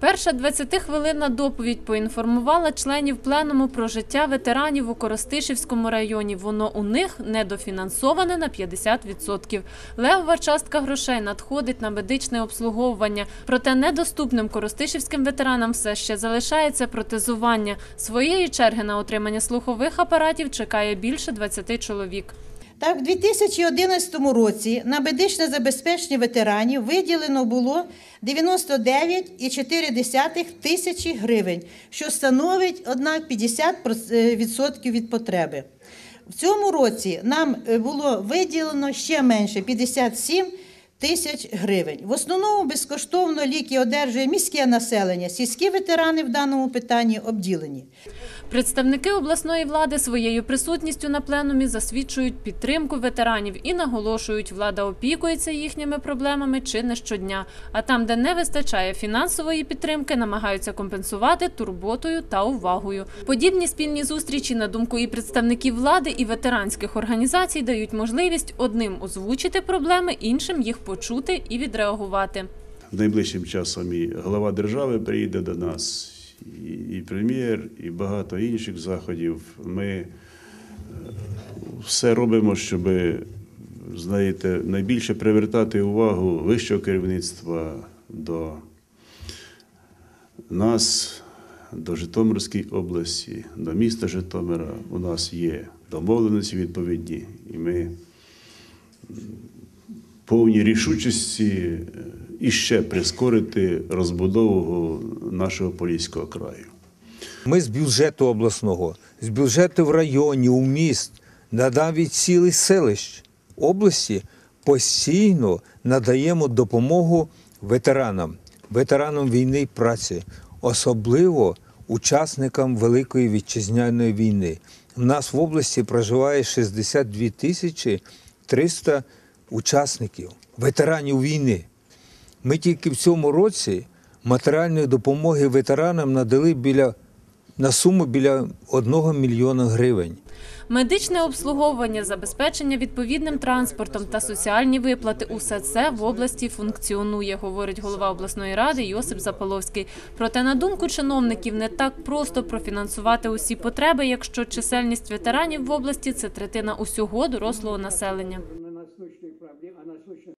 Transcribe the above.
Перша 20-хвилинна доповідь поінформувала членів пленуму про життя ветеранів у Коростишівському районі. Воно у них недофінансоване на 50%. Левова частка грошей надходить на медичне обслуговування. Проте недоступним коростишівським ветеранам все ще залишається протезування. Своєї черги на отримання слухових апаратів чекає більше 20 чоловік. Так, в 2011 році на медичне забезпечення ветеранів виділено було 99,4 тисячі гривень, що становить, однак, 50% від потреби. В цьому році нам е, було виділено ще менше 57 тисяч гривень. В основному безкоштовно ліки одержує міське населення. Сільські ветерани в даному питанні обділені. Представники обласної влади своєю присутністю на пленумі засвідчують підтримку ветеранів і наголошують, влада опікується їхніми проблемами чи не щодня. А там, де не вистачає фінансової підтримки, намагаються компенсувати турботою та увагою. Подібні спільні зустрічі, на думку і представників влади, і ветеранських організацій, дають можливість одним озвучити проблеми, іншим їх почути і відреагувати. Найближчим часом і глава держави приїде до нас, і, прем'єр, і багато інших заходів. Ми е, все робимо, щоб, знаєте, найбільше привертати увагу вищого керівництва до нас, до Житомирської області, до міста Житомира. У нас є домовленості відповідні, і ми повні рішучості е, іще прискорити розбудову нашого Поліського краю. Ми з бюджету обласного, з бюджету районів, у міст, на навіть цілих селищ області постійно надаємо допомогу ветеранам, ветеранам війни і праці, особливо учасникам Великої вітчизняної війни. У нас в області проживає 62 тисячі 300 учасників, ветеранів війни. Ми тільки в цьому році матеріальної допомоги ветеранам надали біля на суму біля 1 мільйона гривень. Медичне обслуговування, забезпечення відповідним транспортом та соціальні виплати – усе це в області функціонує, говорить голова обласної ради Йосип Запаловський. Проте, на думку чиновників, не так просто профінансувати усі потреби, якщо чисельність ветеранів в області – це третина усього дорослого населення.